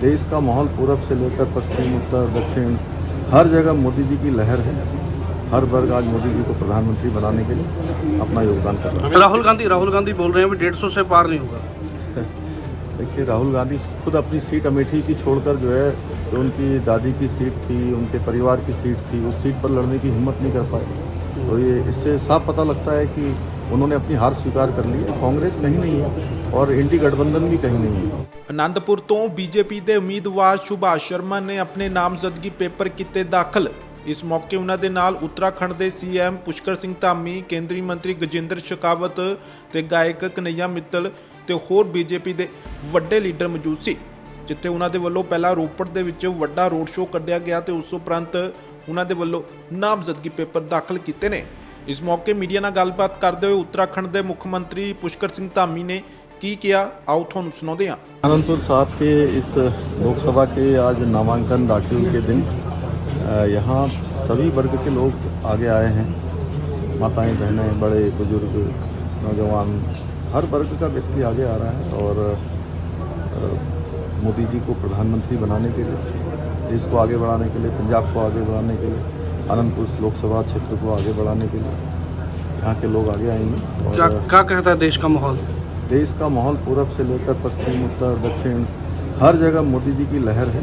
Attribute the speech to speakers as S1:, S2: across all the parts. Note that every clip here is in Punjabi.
S1: देश का माहौल पूरब से लेकर पश्चिम उत्तर दक्षिण हर जगह मोदी जी की लहर है। हर वर्ग आज मोदी जी को प्रधानमंत्री बनाने के लिए अपना योगदान कर रहा है।
S2: राहुल गांधी राहुल गांधी बोल रहे हैं डेढ़ सौ से पार नहीं होगा।
S1: देखिए राहुल गांधी खुद अपनी सीट अमेठी की छोड़कर जो है जो उनकी दादी की सीट थी उनके परिवार की सीट थी उस सीट पर लड़ने की हिम्मत नहीं कर पाए। तो ये इससे साफ़ पता लगता है कि उन्होंने अपनी हार स्वीकार कर ली है। कांग्रेस कहीं नहीं है। और इंडी गठबंधन भी कहीं नहीं है
S3: ਆਨੰਦਪੁਰ ਤੋਂ ਬੀਜੇਪੀ ਦੇ ਉਮੀਦਵਾਰ ਸੁਭਾਸ਼ ਸ਼ਰਮਾ ਨੇ ਆਪਣੇ ਨਾਮਜ਼ਦਗੀ ਪੇਪਰ ਕੀਤੇ ਦਾਖਲ ਇਸ ਮੌਕੇ ਉਹਨਾਂ ਦੇ ਨਾਲ ਉੱਤਰਾਖੰਡ ਦੇ ਸੀਐਮ ਪੁਸ਼ਕਰ ਸਿੰਘ ਧਾਮੀ ਕੇਂਦਰੀ ਮੰਤਰੀ ਗਜੇਂਦਰ ਸ਼ੇਖਾਵਤ ਤੇ ਗਾਇਕ ਕਨਈਆ ਮਿੱਤਲ ਤੇ ਹੋਰ ਬੀਜੇਪੀ ਦੇ ਵੱਡੇ ਲੀਡਰ ਮੌਜੂਦ ਸੀ ਜਿੱਥੇ ਉਹਨਾਂ ਦੇ ਵੱਲੋਂ ਪਹਿਲਾਂ ਰੋਪੜ ਦੇ ਵਿੱਚ ਵੱਡਾ ਰੋਡ ਸ਼ੋਅ ਕੱਢਿਆ ਗਿਆ ਤੇ ਉਸ ਉਪਰੰਤ ਉਹਨਾਂ ਦੇ ਵੱਲੋਂ ਨਾਮਜ਼ਦਗੀ ਪੇਪਰ ਦਾਖਲ ਕੀਤੇ ਨੇ ਇਸ ਮੌਕੇ ਮੀਡੀਆ ਨਾਲ ਗੱਲਬਾਤ ਕਰਦੇ ਹੋਏ ਉੱਤਰਾਖੰਡ ਦੇ ਮੁੱਖ ਮੰਤਰੀ ਪੁਸ਼ਕਰ ਸਿੰਘ ਧਾਮੀ ਨੇ ਕੀ ਕਿਹਾ ਆਓ ਤੁਹਾਨੂੰ ਸੁਣਾਉਂਦੇ ਹਾਂ
S1: आनंदपुर साहब के इस लोकसभा के आज नामांकन दाखिल के दिन अ, यहाँ सभी वर्ग के लोग आगे आए हैं माताएं बहनें बड़े बुजुर्ग नौजवान हर वर्ग का व्यक्ति आगे आ रहा है और अ, मोदी जी को प्रधानमंत्री बनाने के लिए देश को आगे बढ़ाने के लिए पंजाब को आगे बढ़ाने के लिए आनंदपुर लोकसभा क्षेत्र को आगे बढ़ाने के लिए यहाँ के लोग आगे आएंगे
S2: क्या
S1: और
S2: क्या कहता है देश का माहौल
S1: देश का माहौल पूरब से लेकर पश्चिम उत्तर दक्षिण हर जगह मोदी जी की लहर है।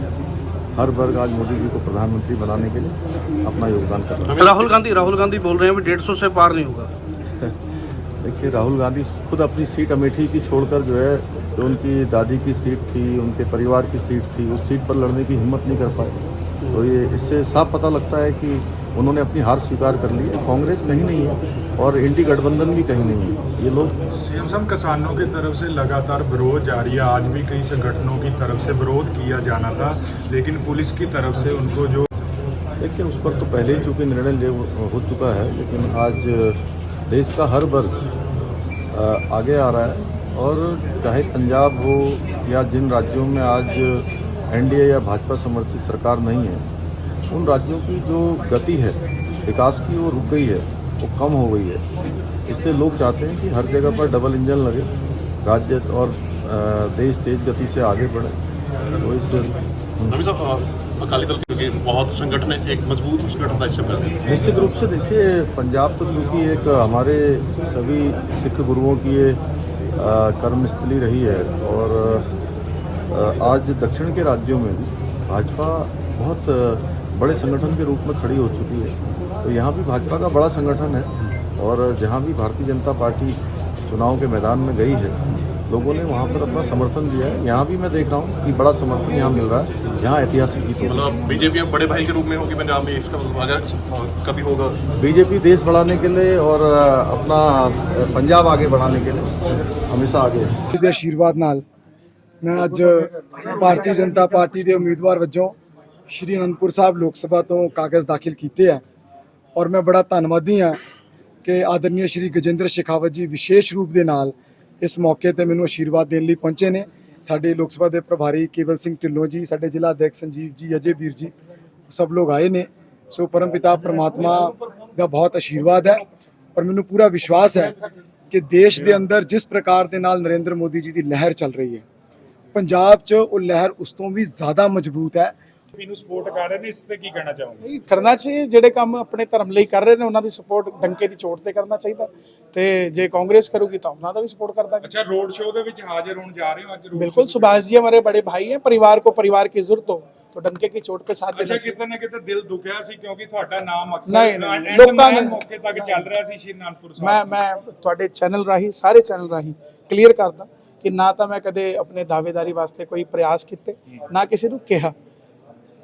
S1: हर वर्ग आज मोदी जी को प्रधानमंत्री बनाने के लिए अपना योगदान कर रहा है।
S2: राहुल गांधी राहुल गांधी बोल रहे हैं डेढ़ सौ से पार नहीं होगा।
S1: देखिए राहुल गांधी खुद अपनी सीट अमेठी की छोड़कर जो है जो उनकी दादी की सीट थी उनके परिवार की सीट थी उस सीट पर लड़ने की हिम्मत नहीं कर पाए। तो ये इससे साफ़ पता लगता है कि उन्होंने अपनी हार स्वीकार कर ली है। कांग्रेस कहीं नहीं है। और इंडी गठबंधन भी कहीं नहीं है। ये लोग
S4: सीएम किसानों की तरफ़ से लगातार विरोध जारी है। आज भी कई संगठनों की तरफ़ से विरोध किया जाना था लेकिन पुलिस की तरफ़ से उनको जो
S1: देखिए उस पर तो पहले ही चूँकि निर्णय ले हो चुका है लेकिन आज देश का हर वर्ग आगे आ रहा है। और चाहे पंजाब हो या जिन राज्यों में आज एनडीए या भाजपा समर्थित सरकार नहीं है उन राज्यों की जो गति है विकास की वो रुक गई है। वो कम हो गई है। इसलिए लोग चाहते हैं कि हर जगह पर डबल इंजन लगे राज्य और देश तेज गति से आगे बढ़े। तो इस
S5: अ, अकाली दल के बहुत संगठन है एक मज़बूत संगठन था इससे पहले
S1: निश्चित रूप से देखिए पंजाब तो चूँकि एक हमारे सभी सिख गुरुओं की ये कर्मस्थली रही है और आज दक्षिण के राज्यों में भी भाजपा बहुत बड़े संगठन के रूप में खड़ी हो चुकी है। तो यहाँ भी भाजपा का बड़ा संगठन है और जहाँ भी भारतीय जनता पार्टी चुनाव के मैदान में गई है लोगों ने वहाँ पर अपना समर्थन दिया है यहाँ भी मैं देख रहा हूँ कि बड़ा समर्थन यहाँ मिल रहा है यहाँ ऐतिहासिक जीत होगी
S5: मतलब बीजेपी अब बड़े भाई के रूप में होगी पंजाब में इसका मतलब अगर अ, कभी होगा
S1: बीजेपी देश बढ़ाने के लिए और अ, अपना अ, पंजाब आगे बढ़ाने के लिए हमेशा आगे है
S6: ਦੇ ਆਸ਼ੀਰਵਾਦ ਨਾਲ ਮੈਂ ਅੱਜ ਭਾਰਤੀ ਜਨਤਾ ਪਾਰਟੀ ਦੇ ਉਮੀਦਵਾਰ ਵਜੋਂ ਸ਼੍ਰੀ ਅਨੰਦਪੁਰ ਸਾਹਿਬ ਲੋਕ ਸਭਾ ਤੋਂ ਕਾਗਜ਼ ਦਾਖਲ ਕੀਤੇ ਆ ਔਰ ਮੈਂ ਬੜਾ ਧੰਨਵਾਦੀ ਹਾਂ ਕਿ ਆਦਰਨੀय ਸ਼੍ਰੀ ਗਜੇਂਦਰ ਸ਼ੇਖਾਵਤ ਜੀ ਵਿਸ਼ੇਸ਼ ਰੂਪ ਦੇ ਨਾਲ ਇਸ ਮੌਕੇ ਤੇ ਮੈਨੂੰ ਆਸ਼ੀਰਵਾਦ ਦੇਣ ਲਈ ਪਹੁੰਚੇ ਨੇ। ਸਾਡੇ ਲੋਕ ਸਭਾ ਦੇ ਪ੍ਰਭਾਰੀ ਕੇਵਲ ਸਿੰਘ ਢਿੱਲੋਂ ਜੀ, ਸਾਡੇ ਜ਼ਿਲ੍ਹਾ ਅਧਿਕਸ਼ ਸੰਜੀਵ ਜੀ, ਅਜੇ ਵੀਰ ਜੀ, ਸਭ ਲੋਕ ਆਏ ਨੇ। ਸੋ ਪਰਮਪਿਤਾ ਪ੍ਰਮਾਤਮਾ ਦਾ ਬਹੁਤ ਆਸ਼ੀਰਵਾਦ ਹੈ ਔਰ ਮੈਨੂੰ ਪੂਰਾ ਵਿਸ਼ਵਾਸ ਹੈ ਕਿ ਦੇਸ਼ ਦੇ ਅੰਦਰ ਜਿਸ ਪ੍ਰਕਾਰ ਦੇ ਨਾਲ ਨਰਿੰਦਰ ਮੋਦੀ ਜੀ ਦੀ ਲਹਿਰ ਚੱਲ ਰਹੀ ਹੈ, ਪੰਜਾਬ 'ਚ ਉਹ ਲਹਿਰ ਉਸ ਤੋਂ ਵੀ ਜ਼ਿਆਦਾ ਮਜ਼ਬੂਤ ਹੈ ਮੰਤਰੀ
S4: ਨੂੰ ਸਪੋਰਟ ਕਰ ਰਹੇ ਨੇ ਇਸ ਤੇ ਕੀ ਕਹਿਣਾ ਚਾਹੋਗੇ?
S7: ਕਰਨਾ ਚਾਹੀਏ ਜਿਹੜੇ ਕੰਮ ਆਪਣੇ ਧਰਮ ਲਈ ਕਰ ਰਹੇ ਨੇ ਉਹਨਾਂ ਦੀ ਸਪੋਰਟ ਡੰਕੇ ਦੀ ਚੋਟ ਤੇ ਕਰਨਾ ਚਾਹੀਦਾ। ਤੇ ਜੇ ਕਾਂਗਰਸ ਕਰੂਗੀ ਤਾਂ ਉਹਨਾਂ ਦਾ ਵੀ ਸਪੋਰਟ ਕਰਦਾ।
S4: अच्छा रोड शो के बीच हाजिर होने जा रहे हो आज रोड
S7: बिल्कुल
S4: बिल्कुल
S7: सुभाष जी हमारे बड़े भाई हैं परिवार को परिवार की जरूरत हो तो डंके की चोट पे
S4: ਅੱਛਾ ਕਿਤੇ ਨਾ ਕਿਤੇ ਦਿਲ ਦੁਖਿਆ ਸੀ ਕਿਉਂਕਿ ਤੁਹਾਡਾ ਨਾਮ ਅਕਸਰ
S7: ਨਹੀਂ, ਲੋਕਾਂ ਨੇ-
S4: ਮੌਕੇ ਤੱਕ ਚੱਲ ਰਿਹਾ ਸੀ ਸ਼੍ਰੀ ਅਨੰਦਪੁਰ ਸਾਹਿਬ
S7: ਮੈਂ ਮੈਂ ਤੁਹਾਡੇ ਚੈਨਲ ਰਾਹੀਂ ਸਾਰੇ ਚੈਨਲ ਰਾਹੀਂ ਕਲੀਅਰ ਕਰਦਾ ਕਿ ਨਾ ਤਾਂ ਮੈਂ ਕਦੇ ਆਪਣੇ ਦਾਅਵੇਦਾਰੀ ਵਾਸਤੇ ਕੋਈ ਪ੍ਰਯਾਸ ਕੀਤੇ ਨਾ ਕਿਸੇ ਨੂੰ ਕਿਹਾ।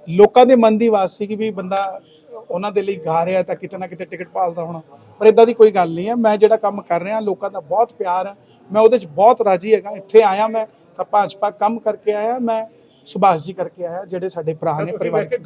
S7: ਲੋਕਾਂ ਦੇ ਮਨ ਦੀ ਆਵਾਜ਼ ਸੀ ਕਿ ਵੀ ਬੰਦਾ ਉਹਨਾਂ ਦੇ ਲਈ ਗਾ ਰਿਹਾ ਤਾਂ ਕਿਤੇ ਨਾ ਕਿਤੇ ਟਿਕਟ ਭਾਲਦਾ ਹੋਣਾ। ਪਰ ਇਦਾਂ ਦੀ ਕੋਈ ਗੱਲ ਨਹੀਂ ਹੈ। ਮੈਂ ਜਿਹੜਾ ਕੰਮ ਕਰ ਰਿਹਾ ਲੋਕਾਂ ਦਾ ਬਹੁਤ ਪਿਆਰ ਹੈ। ਮੈਂ ਉਹਦੇ 'ਚ ਬਹੁਤ ਰਾਜੀ ਹੈਗਾ। ਇੱਥੇ ਆਇਆ ਮੈਂ ਤਾਂ ਭਾਜਪਾ ਕੰਮ ਕਰਕੇ ਆਇਆ। ਮੈਂ ਸੁਭਾਸ਼ ਜੀ ਕਰਕੇ ਆਇਆ ਜਿਹੜੇ ਸਾਡੇ ਭਰਾ ਨੇ ਪਰਿਵਾਰ 'ਚ।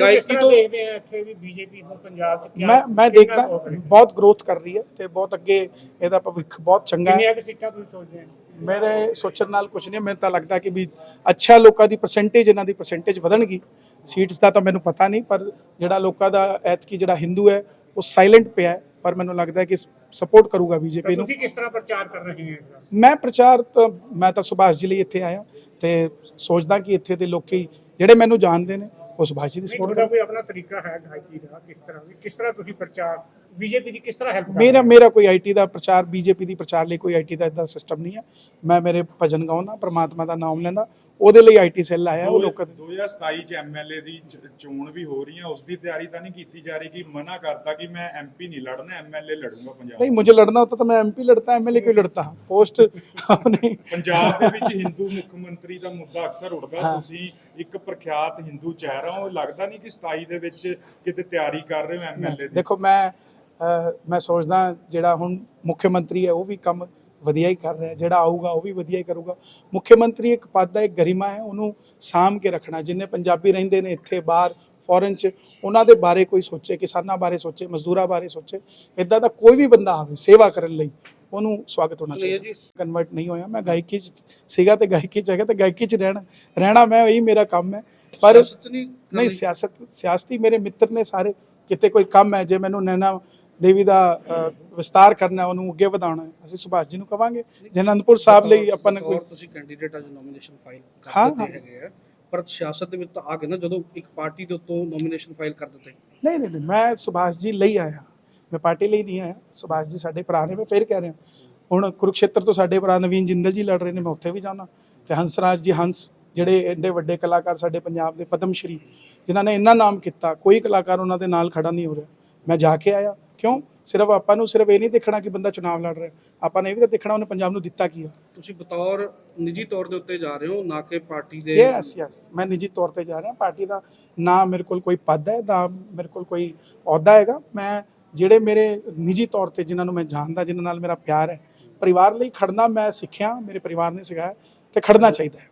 S8: ਗਾਇਕੀ ਤੋਂ ਦੇਖਦੇ ਆ ਇੱਥੇ ਵੀ ਬੀਜੇਪੀ ਹੁਣ ਪੰਜਾਬ ਚ
S7: ਮੈਂ ਮੈਂ ਦੇਖਦਾ? ਬਹੁਤ ਗਰੋਥ ਕਰ ਰਹੀ ਹੈ ਤੇ ਬਹੁਤ ਅੱਗੇ ਇਹਦਾ ਭਵਿੱਖ ਬਹੁਤ ਚੰਗਾ ਹੈ।
S8: ਕਿੰਨੀਆਂ ਕੁ ਸੀਟਾਂ ਤੁਸੀਂ ਸੋਚਦੇ ਹੋ?
S7: ਮੇਰੇ ਸੋਚਣ ਨਾਲ ਕੁਝ ਨਹੀਂ ਮੈਨੂੰ ਤਾਂ ਲੱਗਦਾ ਕਿ ਵੀ ਅੱਛਾ ਲੋਕਾਂ ਦੀ ਪਰਸੈਂਟੇਜ ਇਹਨਾਂ ਦੀ ਪਰਸੈਂਟੇਜ ਵਧਣਗੀ। ਸੀਟਸ ਦਾ ਤਾਂ ਮੈਨੂੰ ਪਤਾ ਨਹੀਂ ਪਰ ਜਿਹੜਾ ਲੋਕਾਂ ਦਾ ਐਤਕੀ ਜਿਹੜਾ ਹਿੰਦੂ ਹੈ ਉਹ ਸਾਇਲੈਂਟ ਪਿਆ ਹੈ, ਪਰ ਮੈਨੂੰ ਲੱਗਦਾ ਹੈ ਕਿ ਸਪੋਰਟ ਕਰੂਗਾ ਬੀਜੇਪੀ ਨੂੰ।
S8: ਤੁਸੀਂ ਕਿਸ ਤਰ੍ਹਾਂ ਪ੍ਰਚਾਰ ਕਰ ਰਹੇ ਹੋ
S7: ਮੈਂ ਪ੍ਰਚਾਰ ਤਾਂ ਮੈਂ ਤਾਂ ਸੁਭਾਸ਼ ਜੀ ਲਈ ਇੱਥੇ ਆਇਆ ਤੇ ਸੋਚਦਾ ਕਿ ਇੱਥੇ ਦੇ ਲੋਕੀ ਜਿਹੜੇ ਮੈਨੂੰ ਜਾਣਦੇ ਨੇ ਉਹ ਸੁਭਾਸ਼ ਜੀ ਦੀ ਸਪੋਰਟ
S8: ਤੁਹਾਡਾ ਕੋਈ ਆਪਣਾ ਤਰੀਕਾ ਹੈ ਗਾਇਕੀ ਦਾ ਕਿਸ ਤਰ੍ਹਾਂ ਕਿਸ ਤਰ੍ਹਾਂ ਤੁਸੀਂ ਪ੍ਰਚਾਰ ਬੀਜੇਪੀ ਦੀ ਕਿਸ ਤਰ੍ਹਾਂ ਹੈਲਪ
S7: ਮੇਰਾ ਮੇਰਾ ਕੋਈ ਆਈਟੀ ਦਾ ਪ੍ਰਚਾਰ ਬੀਜੇਪੀ ਦੀ ਪ੍ਰਚਾਰ ਲਈ ਕੋਈ ਆਈਟੀ ਦਾ ਇਦਾਂ ਸਿਸਟਮ ਨਹੀਂ ਹੈ ਮੈਂ ਮੇਰੇ ਭਜਨ ਗਾਉਣਾ ਪ੍ਰਮਾਤਮਾ ਦਾ ਨਾਮ ਲੈਂਦਾ ਉਹਦੇ ਲਈ ਆਈਟੀ ਸੈੱਲ ਆਇਆ ਉਹ ਲੋਕਾਂ ਦੇ
S4: 2027 ਚ ਐਮਐਲਏ ਦੀ ਚੋਣ ਵੀ ਹੋ ਰਹੀ ਹੈ ਉਸ ਦੀ ਤਿਆਰੀ ਤਾਂ ਨਹੀਂ ਕੀਤੀ ਜਾ ਰਹੀ ਕਿ ਮਨਾ ਕਰਤਾ ਕਿ ਮੈਂ ਐਮਪੀ ਨਹੀਂ ਲੜਨਾ ਐਮਐਲਏ ਲੜੂੰਗਾ ਪੰਜਾਬ
S7: ਨਹੀਂ ਮੈਨੂੰ ਲੜਨਾ ਹੁੰਦਾ ਤਾਂ ਮੈਂ ਐਮਪੀ ਲੜਤਾ ਐਮਐਲਏ ਕਿਉਂ ਲੜਤਾ? ਪੋਸਟ ਆਪਣੇ
S4: ਪੰਜਾਬ ਦੇ ਵਿੱਚ ਹਿੰਦੂ ਮੁੱਖ ਮੰਤਰੀ ਦਾ ਮੁੱਦਾ ਅਕਸਰ ਉੱਠਦਾ ਤੁਸੀਂ ਇੱਕ ਪ੍ਰਖਿਆਤ ਹਿੰਦੂ ਚਿਹਰਾ ਉਹ ਲੱਗਦਾ ਨਹੀਂ ਕਿ 27 ਦੇ ਵਿੱਚ ਕਿਤੇ ਤਿਆਰੀ ਕਰ ਰਹੇ ਹੋ ਐਮਐਲਏ
S7: ਦੇਖੋ ਮੈਂ ਮੈਂ ਸੋਚਦਾ ਜਿਹੜਾ ਹੁਣ ਮੁੱਖ ਮੰਤਰੀ ਹੈ ਉਹ ਵੀ ਕੰਮ ਵਧੀਆ ਹੀ ਕਰ ਰਿਹਾ ਜਿਹੜਾ ਆਊਗਾ ਉਹ ਵੀ ਵਧੀਆ ਹੀ ਕਰੂਗਾ। ਮੁੱਖ ਮੰਤਰੀ ਇੱਕ ਪਦ ਦਾ ਇੱਕ ਗਰਿਮਾ ਹੈ ਉਹਨੂੰ ਸਾਂਭ ਕੇ ਰੱਖਣਾ। ਜਿੰਨੇ ਪੰਜਾਬੀ ਰਹਿੰਦੇ ਨੇ ਇੱਥੇ ਬਾਹਰ ਫੋਰਨ ਚ ਉਹਨਾਂ ਦੇ ਬਾਰੇ ਕੋਈ ਸੋਚੇ ਕਿਸਾਨਾਂ ਬਾਰੇ ਸੋਚੇ ਮਜ਼ਦੂਰਾਂ ਬਾਰੇ ਸੋਚੇ ਇਦਾਂ ਦਾ ਕੋਈ ਵੀ ਬੰਦਾ ਆਵੇ ਸੇਵਾ ਕਰਨ ਲਈ ਉਹਨੂੰ ਸਵਾਗਤ ਹੋਣਾ ਚਾਹੀਦਾ।
S2: ਜੀ।
S7: ਕਨਵਰਟ ਨਹੀਂ ਹੋਇਆ ਮੈਂ ਗਾਇਕੀ ਚ ਸੀਗਾ ਤੇ ਗਾਇਕੀ ਚ ਹੈਗਾ ਤੇ ਗਾਇਕੀ ਚ ਰਹਿਣਾ ਰਹਿਣਾ ਮੈਂ ਇਹੀ ਮੇਰਾ ਕੰਮ ਹੈ। ਪਰ
S2: ਨਹੀਂ
S7: ਸਿਆਸਤ ਸਿਆਸਤੀ ਮੇਰੇ ਮਿੱਤਰ ਨੇ ਸਾਰੇ ਕਿਤੇ ਕੋਈ ਕੰਮ ਹੈ ਜੇ ਮੈਨੂੰ ਨੈਣਾ ਦੇਵੀ ਦਾ ਵਿਸਤਾਰ ਕਰਨਾ ਉਹਨੂੰ ਅੱਗੇ ਵਧਾਉਣਾ ਅਸੀਂ ਸੁਭਾਸ਼ ਜੀ ਨੂੰ ਕਵਾਂਗੇ। ਜੇ ਅਨੰਦਪੁਰ ਸਾਹਿਬ ਲਈ ਆਪਾਂ ਨੇ ਕੋਈ
S2: ਤੁਸੀਂ ਕੈਂਡੀਡੇਟ ਅੱਜ ਨੋਮੀਨੇਸ਼ਨ ਫਾਈਲ
S7: ਹਾਂ,
S2: ਕਰ
S7: ਹਾਂ।
S2: ਦਿੱਤੇ ਹੈਗੇ ਆ ਪਰ ਸਿਆਸਤ ਦੇ ਵਿੱਚ ਤਾਂ ਆ ਕੇ ਨਾ ਜਦੋਂ ਇੱਕ ਪਾਰਟੀ ਦੇ ਉੱਤੋਂ ਨੋਮੀਨੇਸ਼ਨ ਫਾਈਲ ਕਰ ਦਿੱਤੇ।
S7: ਨਹੀਂ ਨਹੀਂ ਨਹੀਂ, ਮੈਂ ਸੁਭਾਸ਼ ਜੀ ਲਈ ਆਇਆ। ਮੈਂ ਪਾਰਟੀ ਲਈ ਨਹੀਂ ਆਇਆ। ਸੁਭਾਸ਼ ਜੀ ਸਾਡੇ ਭਰਾ ਨੇ ਮੈਂ ਫੇਰ ਕਹਿ ਰਿਹਾ। ਹੁਣ ਕੁਰੂਕਸ਼ੇਤਰ ਤੋਂ ਸਾਡੇ ਭਰਾ ਨਵੀਨ ਜਿੰਦਲ ਜੀ ਲੜ ਰਹੇ ਨੇ ਮੈਂ ਉੱਥੇ ਵੀ ਜਾਣਾ। ਤੇ ਹੰਸਰਾਜ ਜੀ ਹੰਸ ਜਿਹੜੇ ਐਡੇ ਵੱਡੇ ਕਲਾਕਾਰ ਸਾਡੇ ਪੰਜਾਬ ਦੇ ਪਦਮ ਸ਼੍ਰੀ ਜਿਨ੍ਹਾਂ ਨੇ ਇੰਨਾ ਨਾਮ ਕੀਤਾ ਕੋਈ ਕਲਾਕਾਰ ਉਹਨਾਂ ਦੇ ਨਾਲ ਖੜਾ ਨਹੀਂ ਹੋ ਰਿਹਾ। ਮੈਂ ਜਾ ਕੇ ਆਇਆ। ਕਿਉਂ? ਸਿਰਫ ਆਪਾਂ ਨੂੰ ਸਿਰਫ ਇਹ ਨਹੀਂ ਦੇਖਣਾ ਕਿ ਬੰਦਾ ਚੁਣਾਵ ਲੜ ਰਿਹਾ। ਆਪਾਂ ਨੇ ਇਹ ਵੀ ਤਾਂ ਦੇਖਣਾ ਉਹਨੇ ਪੰਜਾਬ ਨੂੰ ਦਿੱਤਾ ਕੀ ਆ।
S2: ਤੁਸੀਂ ਬਤੌਰ ਨਿੱਜੀ ਤੌਰ ਦੇ ਉੱਤੇ ਜਾ ਰਹੇ ਹੋ ਨਾ ਕਿ ਪਾਰਟੀ ਦੇ
S7: ਯੈਸ ਯੈਸ ਮੈਂ ਨਿੱਜੀ ਤੌਰ ਤੇ ਜਾ ਰਿਹਾ। ਪਾਰਟੀ ਦਾ ਨਾ ਮੇਰੇ ਕੋਲ ਕੋਈ ਪਦ ਹੈ ਨਾ ਮੇਰੇ ਕੋਲ ਕੋਈ ਅਹੁਦਾ ਹੈਗਾ। ਮੈਂ ਜਿਹੜੇ ਮੇਰੇ ਨਿੱਜੀ ਤੌਰ ਤੇ ਜਿਨ੍ਹਾਂ ਨੂੰ ਮੈਂ ਜਾਣਦਾ ਜਿਨ੍ਹਾਂ ਨਾਲ ਮੇਰਾ ਪਿਆਰ ਹੈ ਪਰਿਵਾਰ ਲਈ ਖੜਨਾ ਮੈਂ ਸਿੱਖਿਆ ਮੇਰੇ ਪਰਿਵਾਰ ਨੇ ਸਿਖਾਇਆ ਤੇ ਖੜਨਾ ਚਾਹੀਦਾ ਹੈ।